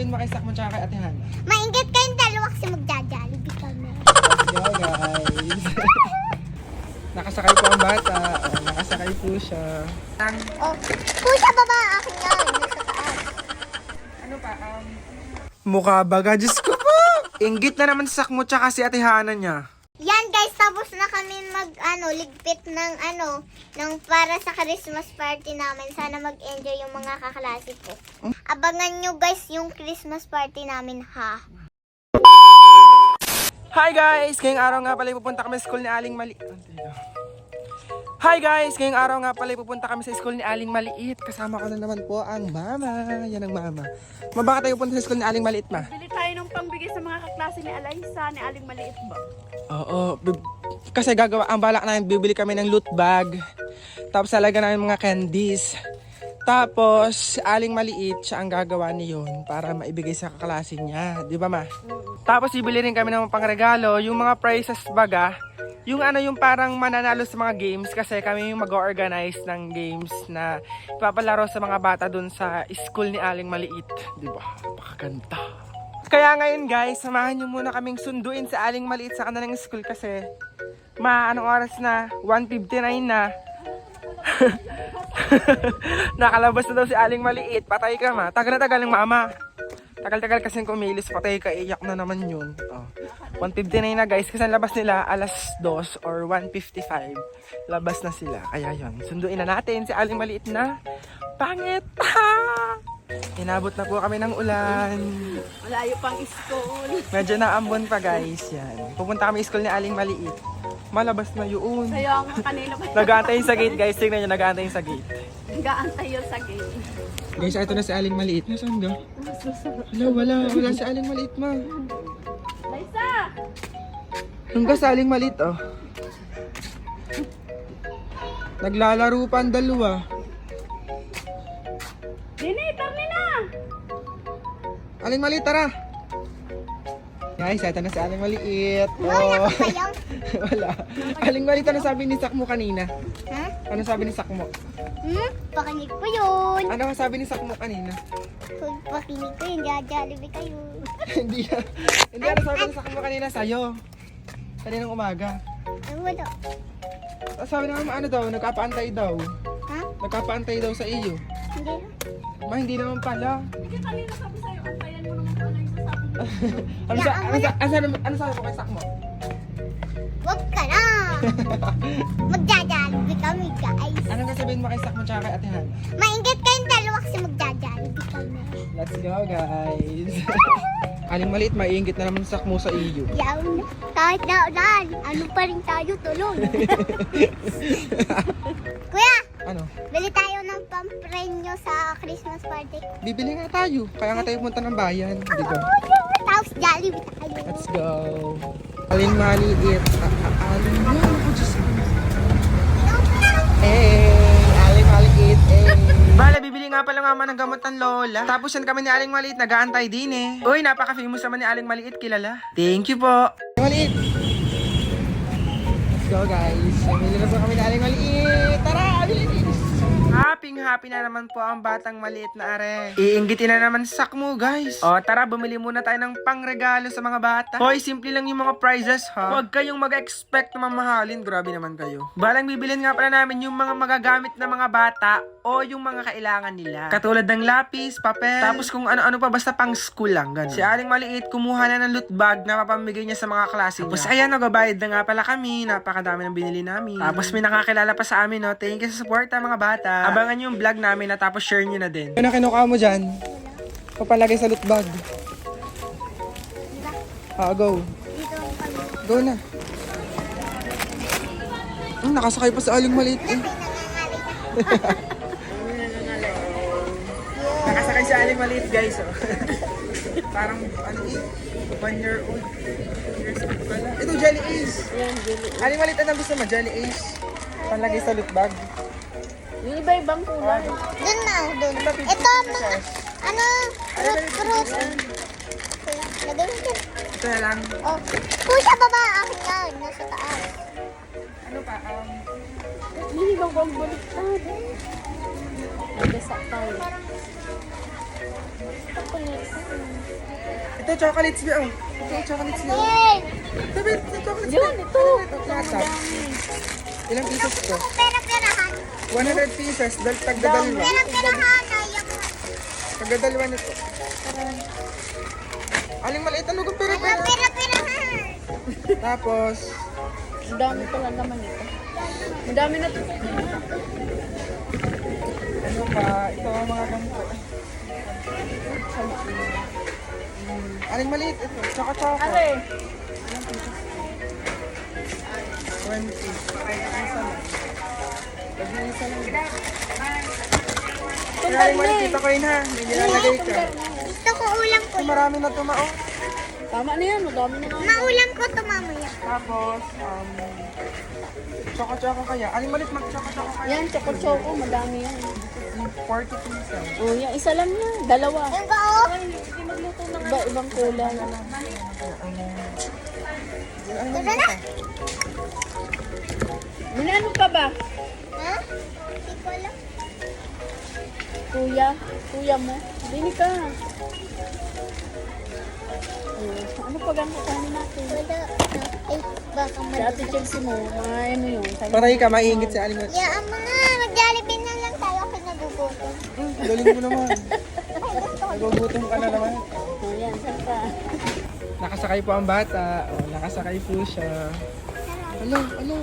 sabihin mo kay Sakmo tsaka kay Ate Hana? Maingit kayong dalawa kasi magja-jollibee kami. Go, guys. nakasakay po ang bata. Oh, nakasakay po siya. Oh, pusa baba, akin yan. Ano pa, um... Mukha baga, Diyos ko po! Inggit na naman si Sakmo tsaka si Ate Hana niya. Yan guys, tapos na kami mag ano, ligpit ng ano, ng para sa Christmas party namin. Sana mag-enjoy yung mga kaklase ko. Abangan nyo guys yung Christmas party namin ha. Hi guys! Ngayong araw nga pala pupunta kami sa school ni Aling Mali... Hi guys! Ngayong araw nga pala pupunta kami sa school ni Aling Maliit. Kasama ko na naman po ang mama. Yan ang mama. Ma, baka tayo punta sa school ni Aling Maliit, ma? Bili tayo ng pangbigay sa mga kaklase ni Alaysa, ni Aling Maliit ba? Oo. Kasi gagawa, ang balak namin, bibili kami ng loot bag. Tapos talaga namin mga candies. Tapos, si Aling Maliit, siya ang gagawa niyon para maibigay sa kaklase niya. Di ba, ma? Tapos, bibili rin kami ng pangregalo. Yung mga prizes baga, yung ano yung parang mananalo sa mga games kasi kami yung mag-organize ng games na ipapalaro sa mga bata dun sa school ni Aling Maliit. Ba? Pakaganda. Kaya ngayon guys, samahan nyo muna kaming sunduin sa Aling Maliit sa kanilang school kasi ma, anong oras na? 1.59 na. Nakalabas na daw si Aling Maliit. Patay ka ma. Tagal na tagal ng mama. Tagal-tagal kasi kumilis. Patay ka. Iyak na naman yun. Oh. 1.59 na guys. Kasi ang labas nila alas 2 or 1.55. Labas na sila. Kaya yun. Sunduin na natin si Aling Maliit na pangit. Inabot na po kami ng ulan. Malayo pang school. Medyo naambon pa guys. Yan. Pupunta kami school ni Aling Maliit. Malabas na yun. Kaya nga kanina pa Nag-aantay sa gate guys. Tingnan nyo, nag-aantay sa gate. nag-aantay yun sa gate. Guys, ito na si Aling Maliit. Nasaan ga? Wala, wala. Wala si Aling Maliit, ma. Alaysa! Hanggang sa Aling Maliit, oh. Naglalaro pa ang dalawa. Dini, kami na! Aling Maliit, tara. Guys, ito na si Aling Maliit. Wala Oh. wala. Aling Maliit, ano sabi ni Sakmo kanina? Ha? Ano sabi ni Sakmo? Hmm? Pakinig ko yun. Ano sabi ni Sakmo kanina? Kung pakinig ko yun, jollibee kayo. hindi. Hindi ano sabi ni Sakmo kanina sa'yo. Kaninang umaga. Ay, wala. Ah, Sabi naman ano daw, nagkapaantay daw. Ha? Nagkapaantay daw sa iyo. Hindi. Ma, hindi naman pala. Hindi kanina sabi sa'yo, antayan mo naman kung ano yung sasabi mo. Ano, sa, ano, sa, ano, sabi, ano sabi mo kay Sakmo? Wag ka na. Magja-jollibee kami guys. Ano sasabihin mo kay Sakmo tsaka kay Ate Han? Maingit kayong dalawa kasi magja-jollibee kami. Let's go guys! Aling maliit, maiingit na naman Sakmo sa iyo. Yaw na. Kahit na ulan, ano pa rin tayo tulog. Kuya, Ano? bili tayo ng pampremyo sa Christmas party. Bibili nga tayo. Kaya nga tayo punta ng bayan. Di ba? Tapos Jollibee tayo. Let's go! Aling maliit. Aling maliit. Eh, aling maliit. Eh. Bale, nga pala mama ng gamot ng lola. Tapos yan kami ni Aling Maliit, nag-aantay din eh. Uy, napaka-famous naman ni Aling Maliit, kilala. Thank you po. Aling Maliit. Let's go guys. Bumili na po kami ni Aling Maliit. Tara! Happy happy na naman po ang batang maliit na are. Iinggitin na naman sa sakmo guys. O tara, bumili muna tayo ng pangregalo sa mga bata. Hoy, simple lang yung mga prizes ha. Huwag kayong mag-expect na mamahalin. Grabe naman kayo. Balang bibilin nga pala namin yung mga magagamit na mga bata o yung mga kailangan nila. Katulad ng lapis, papel, tapos kung ano-ano pa basta pang school lang. Ganun. Si Aling Maliit kumuha na ng loot bag na papamigay niya sa mga klase niya. Tapos ayan, nagabayad na nga pala kami. Napakadami ng binili namin. Tapos may nakakilala pa sa amin, no. Thank you sa support mga bata. Abangan yung vlog namin na tapos share nyo na din. Ano kinukuha mo dyan? Papalagay sa loot bag. Ah, go. Ang. Go na. Hmm, nakasakay pa sa aling maliit eh. Nakasakay sa aling maliit guys oh. Parang ano eh, one year old. Ito Jelly Ace. Aling maliit anong gusto mo? Jelly Ace. Panlagay sa loot bag. Yung iba-ibang kulay. Doon na, doon. Ito, mga, ano, fruit, fruit. Lagay mo dyan. Ito na lang. Oh, pusa baba, akin yan. Nasa taas. Ano pa? Um, Hindi bang bang baliktad? Nagasa tayo. Chocolate. Ito, chocolates? Oh. Ito, chocolates? Yay! Sabi, ito, chocolates Yun, ba? ito. Ilang pieces to? Pera-perahan. 100 pieces. Dal tagdadalwa. Tagdadalwa nito. Aling maliit ano kung pera pera. Pera-perahan. Tapos, Ang dami pala naman ito. Ang dami na to. ano pa? Ito ang mga ganito. Mm, Aling maliit ito. Tsaka choco. Are, 20. Ay, isa lang. Kaya aling maliit ito kayo na. May nilalagay ka. Gusto ko ulam ko. Marami na tumao. tama na yan. Madami na nga. Maulam ko to mamaya. Tapos, um, choco-choco kaya. Aling maliit mag-choco-choco kaya. Yan, choco-choco. Madami yan. 40 pieces. Oh, yan. Isa lang yan. Dalawa. Yung ba oh? Iba, ibang kulay. Ito na na. Minano ka ba? Ha? Hindi ko alam. Kuya? Kuya mo? Dini ka. Oh, ano pa ganito kanin natin? Wala. Ay, baka Si Chelsea mo, may ano yun? Sabi- Patay ka, maiingit si aling. Yaan mo na. Mag-jollibee na lang tayo. Ako nagugutom. Hmm, galing mo naman. Nagugutom ka na naman. Oh, yan, saan ka? Nakasakay po ang bata. O, nakasakay po siya. Alo, alo.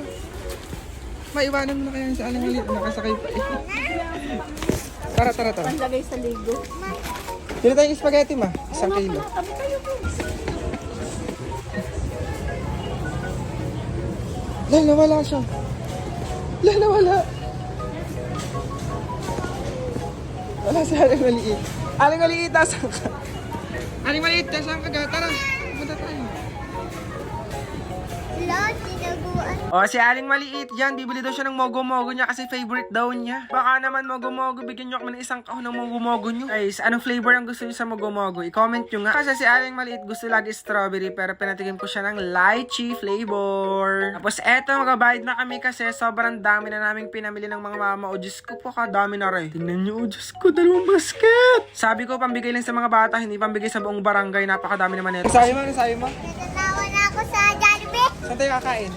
Maiwanan mo na kaya si aling maliit. Nakasakay pa eh. Tara, tara, tara. Panlagay sa ligo. Dito tayong spaghetti ma. Isang kilo. Lal, nawala siya. Lal, nawala. Wala si aling maliit. Aling maliit, nasan ka? Aling maliit, nasan ka? Tara, pumunta tayo. Sinaguan. O, si Aling Maliit yan, bibili daw siya ng mogo-mogo niya kasi favorite daw niya. Baka naman mogo-mogo, bigyan niyo kami ng isang kahon ng mogo-mogo niyo. Guys, anong flavor ang gusto niyo sa mogo-mogo? I-comment niyo nga. Kasi si Aling Maliit gusto lagi strawberry pero pinatikim ko siya ng lychee flavor. Tapos eto, magabayad na kami kasi sobrang dami na naming pinamili ng mga mama. O Diyos ko po, kadami na rin. Tingnan niyo, o Diyos ko, dalawang basket. Sabi ko, pambigay lang sa mga bata, hindi pambigay sa buong barangay. Napakadami naman nito. Sabi mo, sabi mo? Natatawa na ako sa Jollibee. Saan tayo kakain?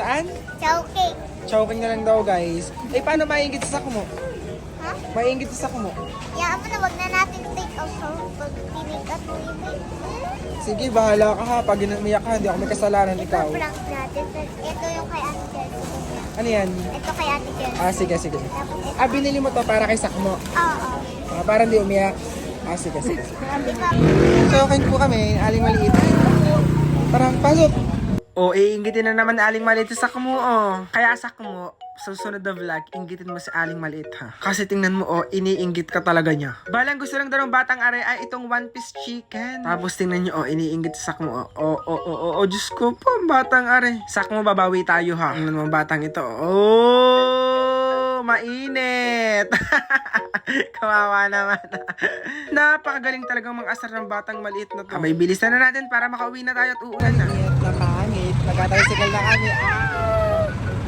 Saan? Chow cake. Choking na lang daw guys. Eh paano maingit sa sako mo? Ha? Maingit sa sako mo. Yaan mo na, wag na natin take off sa pag tinikat mo yung Sige, bahala ka ha. Pag inumiyak ka, hindi ako may kasalanan ikaw. Prank natin. Ito yung kay Ate Chelsea. Ano yan? Ito kay Ate Chelsea. Ah, sige, sige. Ito. Ah, binili mo to para kay sako mo. Oo. Ah, para hindi umiyak. Ah, sige, sige. Di ba? Choking po kami, aling maliit. Tara, pasok! O, oh, iingitin na naman aling maliit sa sako mo, oh. Kaya sako mo, sa susunod na vlog, inggitin mo si aling maliit, ha? Kasi tingnan mo, oh, iniinggit ka talaga niya. Balang gusto ng batang are ay itong one piece chicken. Tapos tingnan niyo, oh, iniinggit sa sako mo, oh. Oh, oh, oh, oh, oh, Diyos ko po, batang are. Sako mo, babawi tayo, ha? Tingnan mo, ang batang ito, oh, mainit. Kawawa naman. Napakagaling talagang mga asar ng batang maliit na to. Abay, bilisan na natin para makauwi na tayo at uulan na. Nagtatricycle na kami.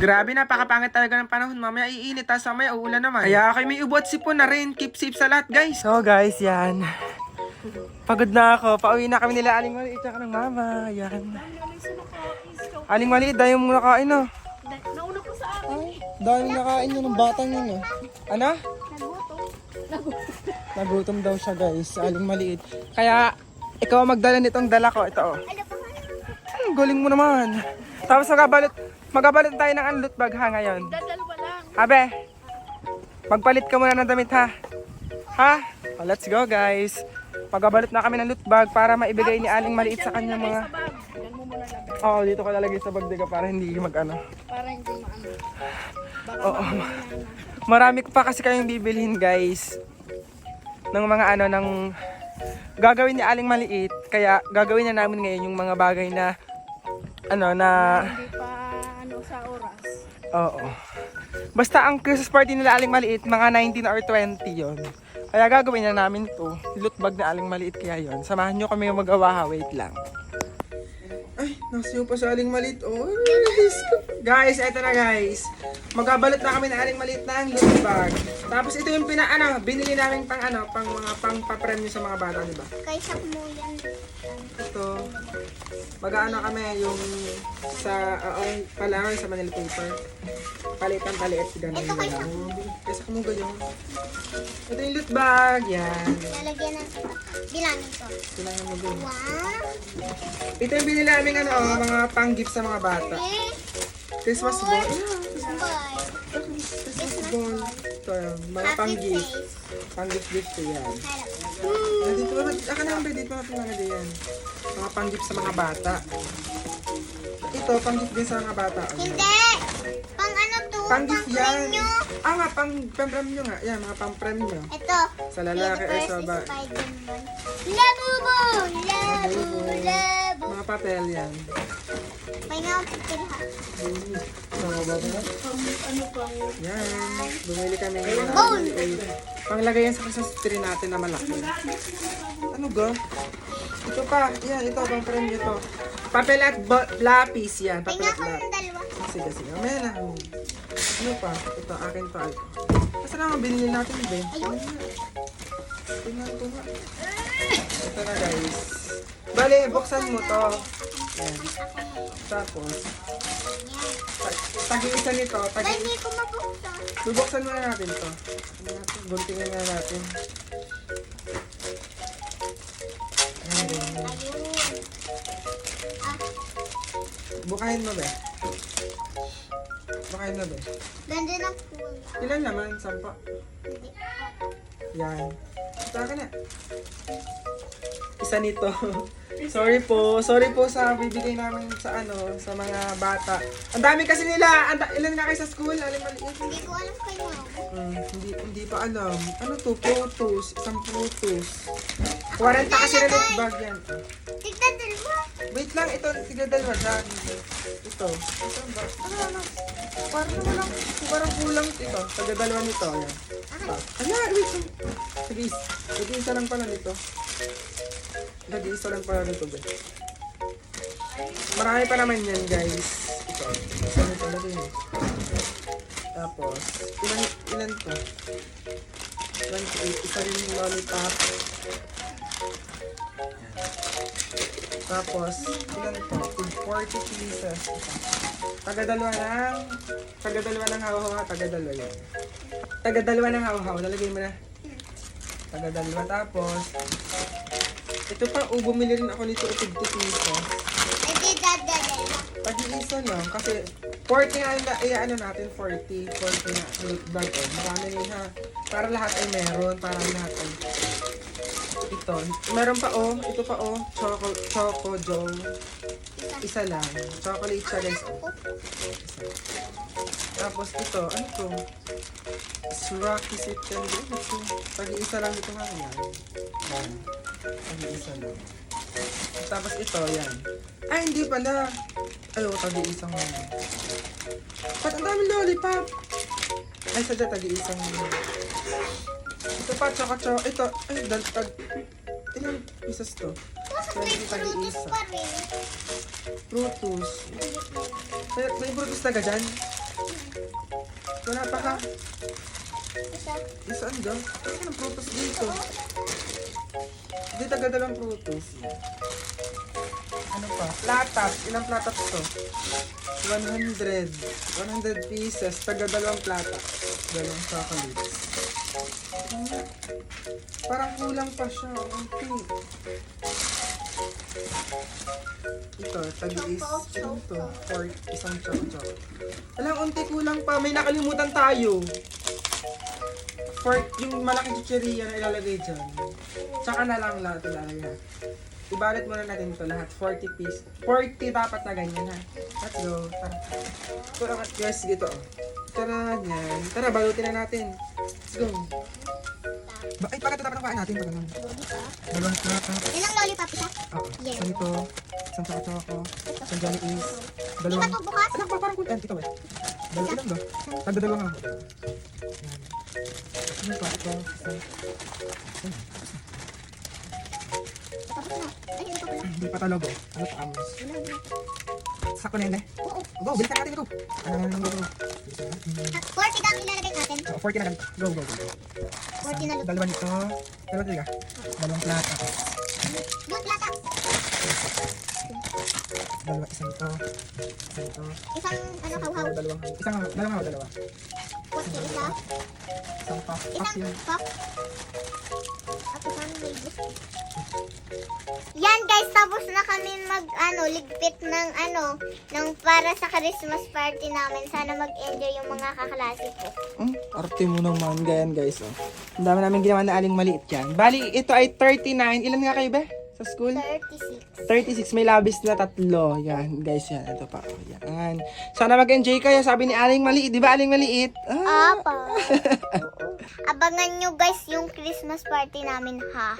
Grabe, napakapangit talaga ng panahon. Mamaya iinit, tapos mamaya uulan naman. Kaya kayo may ubot sipon na rin. Keep safe sa lahat, guys. So, guys, yan. Pagod na ako. Pauwi na kami nila Aling Maliit at ng mama. Yan. Aling Maliit, dahil mo nakain, no? Nauna ko sa akin. Dahil nakain yun ng batang yun, eh. Ano? Nagutom daw siya guys, aling maliit. Kaya, ikaw magdala nitong dala ko. Ito oh. Ba? Hmm, galing mo naman. Tapos magabalit, magabalit tayo ng unloot bag ha ngayon. Dadalwa lang. Habe, magpalit ka muna ng damit ha. Ha? Oh, let's go guys. Magabalit na kami ng loot bag para maibigay ni aling maliit sa kanyang mga... Oo, dito ko lalagay sa bag diga para hindi mag ano. Para hindi maano. Oo. Marami ko pa kasi kayong bibilhin guys. Ng mga ano, ng gagawin ni Aling Maliit. Kaya gagawin na namin ngayon yung mga bagay na ano na Hindi pa ano sa oras. oo. Basta ang Christmas party nila Aling Maliit mga 19 or 20 yon. Kaya gagawin na namin to. Loot bag na Aling Maliit kaya yon. Samahan nyo kami magawa ha. Wait lang. Ay, nasa yung pa sa Aling Maliit. Oh. Guys, eto na guys. Magbabalot na kami ng aling maliit na loot bag. Tapos ito yung pina, ano, binili namin pang ano, pang mga pang papremyo sa mga bata, di ba? Kaysa mo yan. Ito. Mag-ano kami yung sa, oo, kailangan sa Manila paper. Palitan paliit, ganun. Ito kay Kaysa kumuga yun. Ito yung loot bag, yan. Lalagyan ng bilangin ko. Kailangan mo dun. One. Ito yung binili namin ano, mga pang-gift sa mga bata. Three. Christmas ball. Five. Christmas ball. Ito, mga Pang-gift. face. Pang-gift gift ko yan. Ah, dito naman, aka naman ba, dito natin nalagay yan. Mga pang-gift sa mga bata. Ito, pang-gift din sa mga bata. Ano? Hindi! Pang ano to? Pang-gift yan. Ah nga, pang pang-premyo nga. Yan, mga pang-premyo. Ito. Sa lalaki ay sa ba. Labubo! Labu! Labu! Mga papel yan. May nga ako pipilha. Mga baba. Ano pang Yan. Bumili kami Bowl. Panglagay yan sa tree natin na malaki. Ano ga? Ito pa. Yan, ito. Pang premyo to. Papel at lapis yan. Papel at lapis. Sige, sige. Mamaya na. Ano pa? Ito, akin to. Ito. Kasi naman binili natin, be. Ayun. Tingnan ko nga. Ito na, guys. Bale, buksan mo to. Yan. Tapos, tagi-isa nito. Ba, Tagi hindi ko mabuksan. Bubuksan muna natin to. Guntingin na natin. Ayan, ganyan. Ah, Bukahin mo, be. Bukahin mo, be. ganda ng kulay. Ilan naman? Sampa. Hindi. Yan. Sa akin na. Isa nito. Sorry po. Sorry po sa bibigay namin sa ano, sa mga bata. Ang dami kasi nila. Ang da- ilan nga kayo sa school? Aling maliit. Hindi ko alam kayo. Hmm, hindi, hindi pa alam. Ano to? Photos. Isang photos. 40 kasi na loot bag yan. Tignan dalawa. Wait lang, ito, tiga dalawa dyan. Ito. Ito ba? Ano, ano? Parang naman lang. Parang kulang ito. Taga dalawa nito. Yan. Pa. Ala, wait. Sige, sige, isa lang pala nito. Sige, isa lang pala nito, be. Marami pa naman yan, guys. Ito. Isa na eh. Tapos, ilan, ilan to? 28. Isa rin yung lollipop. Tapos, ilan to? 40 pieces. Taga-dalawa ng... Taga-dalawa ng haw-haw. Taga-dalawa yan. Taga-dalawa ng haw-haw. Nalagay mo na. Taga-dalawa. Tapos, ito pa, oh, bumili rin ako nito 50 pieces. Ay, di dadadala. Pag-iisa lang. Kasi, 40 nga, na, eh, ano natin, 40. 40 na, loot bag, oh. Marami rin ha. Para lahat ay meron. Para lahat ay... Ito. Meron pa, oh. Ito pa, oh. Choco, Choco Joe. Isa lang. Chocolate siya, guys. Oh. Tapos ito, ano to? Rocky Sip Candy. Pag-iisa lang ito nga yan. Yan. Pag-iisa lang. Tapos ito, yan. Ay, hindi pala. Ay, oh, tag-iisang nga. Ba't ang daming lollipop? Ay, sadya tag-iisang Ito pa, choco choco. Ito, ay, dal tag... Ilang pieces to? Fruitus tag-iisa. Frutus. May, may frutus taga dyan? Wala pa ka. Isa. Dyan? Ano ang frutus dito? Hindi taga dalawang frutus. Ano pa? Platas. Ilang platas to? 100. 100 pieces. Taga dalawang plata. Dalawang chocolates. Ano? Parang kulang pa siya. Okay. Ito, tag-is. Ano to? Pork. Isang choco-choco. Alam, unti kulang pa. May nakalimutan tayo. Pork, yung malaking chicheria na ilalagay dyan. Tsaka na lang lahat ilalagay na. Ibalit muna natin ito lahat. 40 piece. 40 dapat na ganyan ha. Let's go. Tara. Ito ang guys dito. Tara yan. Tara, balutin na natin. Let's go. Ba ay, bakit dapat ang kain natin? Pag ganun. Dalawang plata. Ilang lollipop isa? Oo. Yes. Isang ito. Isang choco-choco. Isang Johnny Is. Di Dalawang... ba ito bukas? Anak ba, parang kunti. Ito eh. Dalawa ilan ba? Nagdadalawa nga. Yan. Ano pa? Ito. Isang... Tapos na. Ay, ito pala. Hindi pa talaga. Ano pa amos? Na. Sakto na yan, eh. Oo. Go, bilisan natin ito. Ah, go, go. At 40 dami ilalagay natin. So, 40 na lang. Go, go, go. 40 na lang. Dalawa nito. Dalawa talaga. Dalawang plata. Doon, plata. Dalawa, isa nito. Isa nito. Isang ano, hawhaw. Dalawang, isang, dalawang haw, dalawa. 40 isa. Isang pa. Pack Isang yun. Yan guys, tapos na kami mag ano, ligpit ng ano, ng para sa Christmas party namin. Sana mag-enjoy yung mga kaklase ko. Hmm, arte mo naman, ganyan guys. Oh. Ang dami namin ginawa na aling maliit yan. Bali, ito ay 39. Ilan nga kayo, be? Sa school? 36. 36. May labis na tatlo. Yan, guys, yan. Ito pa. Yan. Sana mag-enjoy kayo. Sabi ni Aling Maliit. Di ba, Aling Maliit? Ah. Apa. Abangan nyo guys yung Christmas party namin ha.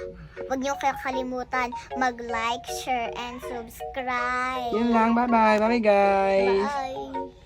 Huwag nyo kakalimutan mag-like, share, and subscribe. Yun lang. Bye-bye. Bye-bye, guys. Bye.